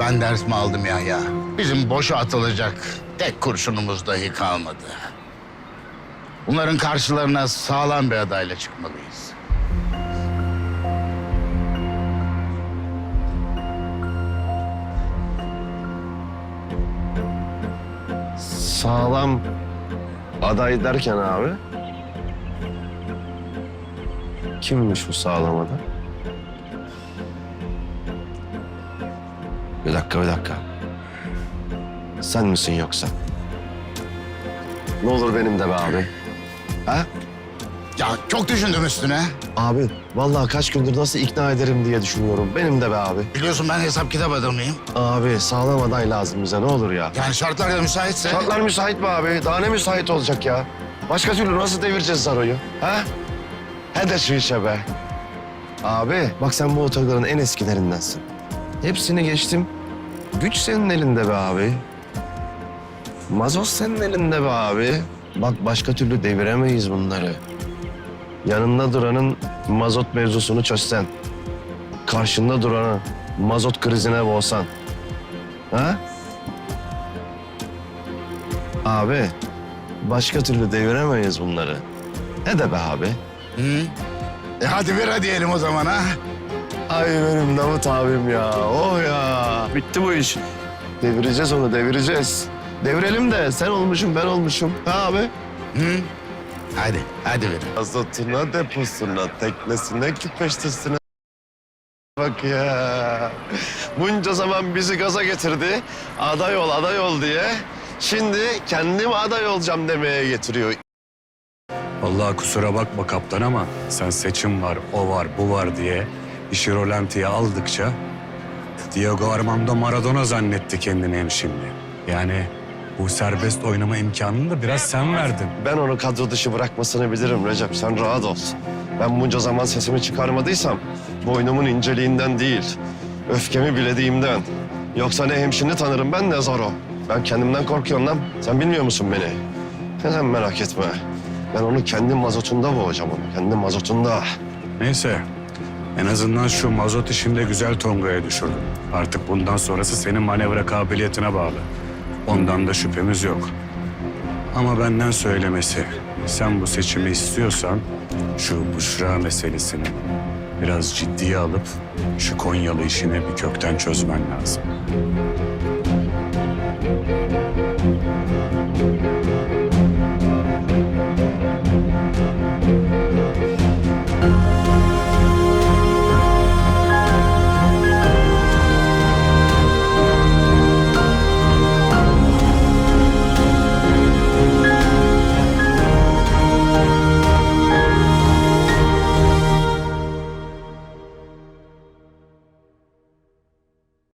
Ben ders mi aldım ya ya? Bizim boşa atılacak tek kurşunumuz dahi kalmadı. Bunların karşılarına sağlam bir adayla çıkmalıyız. Sağlam aday derken abi. Kimmiş bu sağlam aday? Bir dakika, bir dakika. Sen misin yoksa? Ne olur benim de be abi. Ha? Ya çok düşündüm üstüne. Abi vallahi kaç gündür nasıl ikna ederim diye düşünüyorum. Benim de be abi. Biliyorsun ben hesap kitap adamıyım. Abi sağlam aday lazım bize ne olur ya. Yani şartlar da müsaitse... Şartlar müsait mi abi? Daha ne müsait olacak ya? Başka türlü nasıl devireceğiz Zaro'yu? Ha? He de şu işe be. Abi bak sen bu otogarın en eskilerindensin. Hepsini geçtim. Güç senin elinde be abi. Mazot senin elinde be abi. Bak başka türlü deviremeyiz bunları. Yanında duranın mazot mevzusunu çözsen. Karşında duranı mazot krizine boğsan. Ha? Abi, başka türlü deviremeyiz bunları. Ne de be abi? Hı? E hadi bir diyelim o zaman ha. Ay benim Davut abim ya, oh ya. Bitti bu iş. Devireceğiz onu, devireceğiz. Devirelim de sen olmuşum, ben olmuşum. Ha abi? Hı? Hadi, hadi bir. Azotuna, deposuna, teknesine, kipeştesine. Bak ya. Bunca zaman bizi gaza getirdi. Aday ol, aday ol diye. Şimdi kendim aday olacağım demeye getiriyor. Vallahi kusura bakma kaptan ama sen seçim var, o var, bu var diye işi rolantiye aldıkça Diego Armando Maradona zannetti kendini hem şimdi. Yani bu serbest oynama imkanını da biraz sen verdin. Ben onu kadro dışı bırakmasını bilirim Recep. Sen rahat ol. Ben bunca zaman sesimi çıkarmadıysam boynumun inceliğinden değil, öfkemi bilediğimden. Yoksa ne hemşini tanırım ben ne Zaro. Ben kendimden korkuyorum lan. Sen bilmiyor musun beni? Sen merak etme. Ben onu kendi mazotunda boğacağım onu. Kendi mazotunda. Neyse en azından şu mazot işinde güzel tongaya düşürdün. Artık bundan sonrası senin manevra kabiliyetine bağlı. Ondan da şüphemiz yok. Ama benden söylemesi, sen bu seçimi istiyorsan şu Büşra meselesini biraz ciddiye alıp şu Konyalı işini bir kökten çözmen lazım.